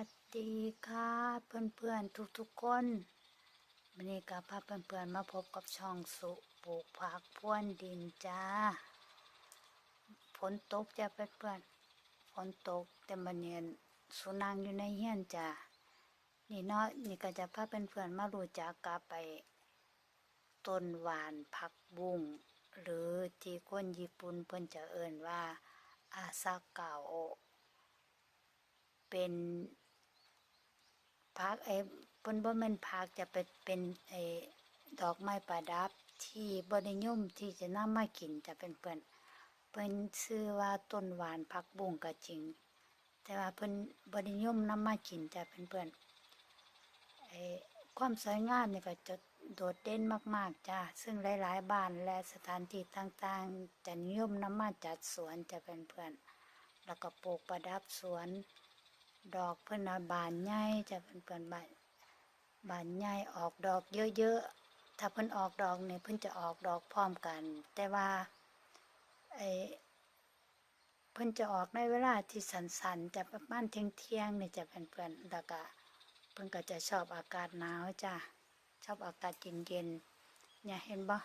วัสดีค่ะเพื่อนๆทุกๆคนวันนี้ก็พาเพื่อนๆมาพบกับช่องสุปลูกผักพ้วนดินจ้าฝนตกจ้ะเพื่อนๆฝนตกแต่มันเนียนสุนังอยู่ในเฮียนจ้านี่เนาะนี่ก็จะพาเพื่อนๆมารู้จักกับไปต้นหวานผักบุ้งหรือที่คนญี่ปุ่นเพิ่นจะเอ่นว่าอาซาเกาโอเป็น พักไอ้เพิ่นบ่แม่นพักจะเป็นเป็นไอ้ดอกไม้ประดับที่บ่นิยมที่จะนำมากินจะเป็นเพิ่นเพิ่นชื่อว่าต้นหวานผักบุ้งก็จริง แต่ว่าเพิ่นบ่นิยมนำมากินจะเป็นเพิ่นไอ้ความสวยงามนี่ก็จะโดดเด่นมาก ๆจ้าซึ่งหลาย ๆ บ้านและสถานที่ต่างๆ จะนิยมนำมาจัดสวนจะเป็นเพื่อน แล้วก็ปลูกประดับสวน ดอกเพิ่นนะบานใหญ่จะเป็นเพิ่นบานบานใหญ่ออกดอกเยอะๆถ้าเพิ่นออกดอกเนี่ยเพิ่นจะออกดอกพร้อมกัน แต่ว่าไอเพิ่นจะออกในเวลาที่สันๆจะประมาณเที่ยงๆเนี่ยจะเป็นเพิ่นแล้วก็เพิ่นก็จะชอบอากาศหนาวจ้ะชอบอากาศเย็นๆเนี่ยเห็นบ่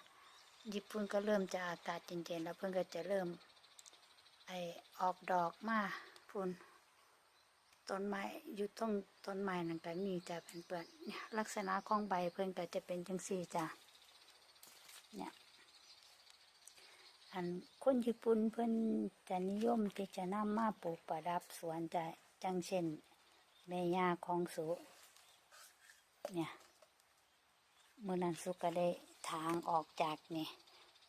ญี่ปุ่นก็เริ่มจะอากาศเย็นๆแล้วเพิ่นก็จะเริ่มไอออกดอกมาพุ่น ต้นไม้อยู่ตรงต้นไม้นั่นก็มีจะเป็นเปื่อนเนี่ยลักษณะของใบเพิ่นก็จะเป็นจังซี่จ้ะเนี่ยอันคนญี่ปุ่นเพิ่นจะนิยมที่จะนำมาปลูกประดับสวนจะจังเช่นแม่ย่าของสุเนี่ยมื่อนั้นสุก็ได้ทางออกจากนี่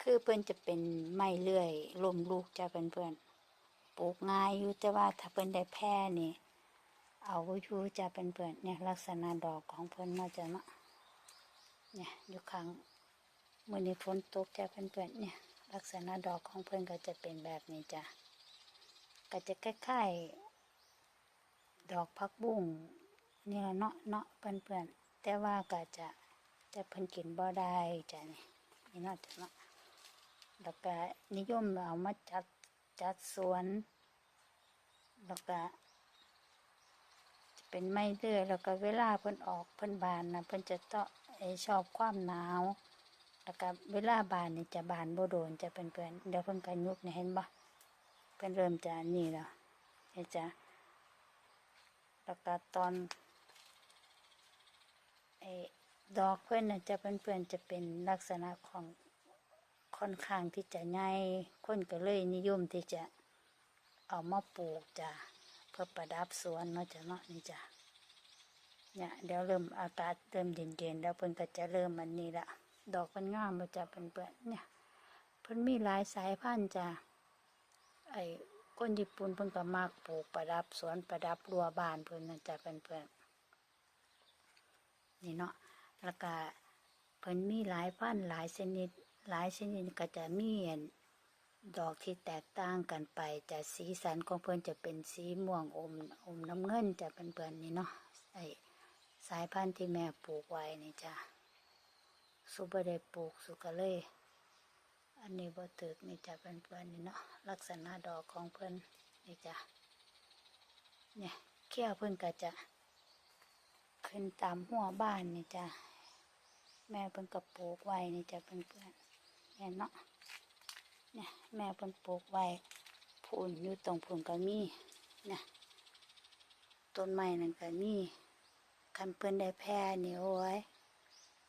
คือเพิ่อนจะเป็นไม้เลื่อยลมลูกจะเป็นเพื่อนปลูกง่ายอยู่แต่ว่าถ้าเพิ่อนได้แพร่นี่ เอาอยู่จะเป็นเปิดเนี่ยลักษณะดอกของเพิ่นเนาจะเนาะเนี่ยอยู่ข้างมื่อนี้ฝนตกจะเป็นเปิดเนี่ย ลักษณะดอกของเพิ่นก็จะเป็นแบบนี้จ้ะก็จะคล้ายๆดอกพักบุ้งเนี่ยเนาะเนาะเพื่อนเพื่อนๆแต่ว่าก็จะแต่เพิ่นกินบ่ได้จ้ะนี่นี่เนาจะเนาะแล้วก็นิยมเอามาจัดจัดสวนแล้วก็ เป็นไม้เลื่อยแล้วก็เวลาเพิ่นออกเพิ่นบานนะเพิ่นจะต้องอชอบความหนาว แล้วก็เวลาบานนี่จะบานบ่โดนจะเป็นเพื่อนเดี๋ยวเพิ่นก็ยุบเนี่ยเห็นบ่เพิ่นเริ่มจะนี่แล้วเห็นจ้ะแล้วก็ตอนไอ้ดอกเพิ่นนะจะเป็นเพื่อนจะเป็นลักษณะของค่อนข้างที่จะใหญ่คนก็เลยนิยมที่จะเอามาปลูกจ้ะ เพื่อประดับสวนเนาะจ้ะเนาะนี่จ้ะเนี่ยเดี๋ยวเริ่มอากาศเริ่มเย็นๆแล้วเพิ่นก็จะเริ่มมันนี่ละดอกมันงามมาจ้ะเพื่อนๆเนี่ยเพิ่นมีหลายสายพันธุ์จ้ะไอ้คนญี่ปุ่นเพิ่นก็มักปลูกประดับสวนประดับรั้วบ้านเพิ่นนะจ้ะเพื่อนๆนี่เนาะแล้วก็เพิ่นมีหลายพันธุ์หลายชนิดหลายชนิดก็จะมีอัน ดอกที่แตกต่างกันไปแต่สีสันของเพื่อนจะเป็นสีม่วงอมอมน้ำเงินจะเป็นเพื่อนนี่เนาะไอสายพันธุ์ที่แม่ปลูกไว้นี่จ้ะสุบได้ปลูกสุก็เลยอันนี้บ่ตึกนี่จะเป็นเพื่อนนี่เนาะลักษณะดอกของเพื่อนนี่จ้ะเนี่ยเขี้ยวเพื่อนก็จะ ขึ้นตามหัวบ้านนี่จ้ะแม่เพิ่นก็ปลูกไว้นี่จะเป็นเพื่อนเนี่ยเนาะ แม่เพิ่นปลูกไว้พูนอยู่ตรงพูนก็มีนี่ยต้นไม้นั่นก็มีคันเพิ่นได้แพร่นี่โอ้ย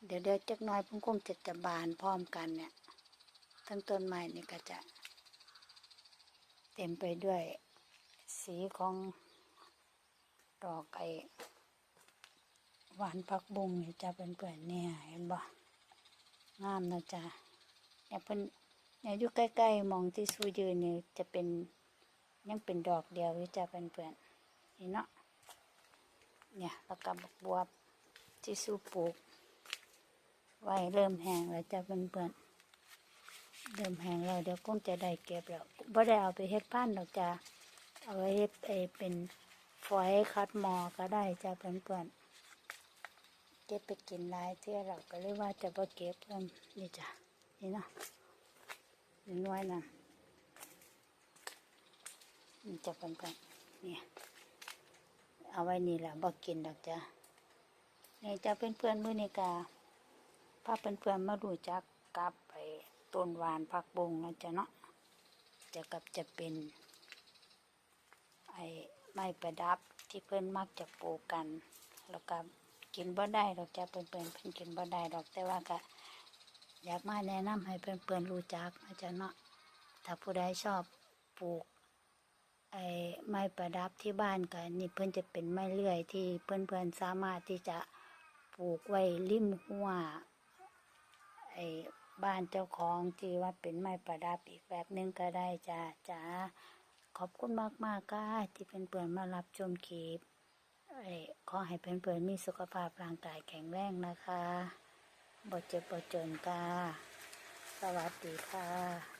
เดี๋ยวเดี๋ยวจักน้อยเพิ่นคงจะจะบานพร้อมกันเนี่ย ทั้งต้นไม้นี่ก็จะ เต็มไปด้วยสีของดอกไอหวานผักบุ้งนี่จะเป็นเปื่อนเนี่ยเห็นบ่งามนะจ๊ะเนี่ยเพิ่น เนี่ยอยู่ใกล้ๆมองที่สูยืนเนี่ยจะเป็นยังเป็นดอกเดียวอยู่จะเป็นเพื่อนๆนี่เนาะเนี่ยแล้วก็บักบวบที่สูปลูก ไว้เริ่มแห้งแล้วจะเป็นเพื่อนเริ่มแห้งแล้วเดี๋ยวคงจะได้เก็บแล้วบ่ได้เอาไปเฮ็ดพันธุ์ดอกจ้ะเอาไว้เฮ็ดเอเป็นฝอยคัดหมอก็ได้จะเป็นเพื่อนๆเก็บไปกินหลายเที่ยเราก็เลยว่าจะบ่เก็บเพิ่มนี่จ้ะนี่เนาะ น้อยนะมันจะเป็นกันเนี่ยเอาไว้นี่แหละบ่กินดอกจ้ะนี่จะเป็นเพื่อนมื้อนี้กาพาเพื่อนมารู้จักกับไอ้ต้นหวานผักบงนะจ๊ะเนาะจะกับจะเป็น ไอ้ไม้ประดับที่เพื่อนมักจะปลูกกัน แล้วก็กินบ่ได้ดอกจ้ะเพื่อนๆเพิ่นกินบ่ได้ดอกแต่ว่าก็ อยากมาแนะนำให้เพื่อนๆรู้จักนะจ๊ะเนาะถ้าผู้ใดชอบปลูกไอ้ไม้ประดับที่บ้านกันนี่เพื่อนจะเป็นไม้เลื่อยที่เพื่อนๆสามารถที่จะปลูกไว้ริมหัวไอ้บ้านเจ้าของที่ว่าเป็นไม้ประดับอีกแบบหนึงก็ได้จ้าจ้าขอบคุณมากๆค่ะที่เพื่อนๆมารับชมคลิปไอ้ขอให้เพื่อนๆมีสุขภาพร่างกายแข็งแรงนะคะ บ่เจ็บบ่จนค่ะสวัสดีค่ะ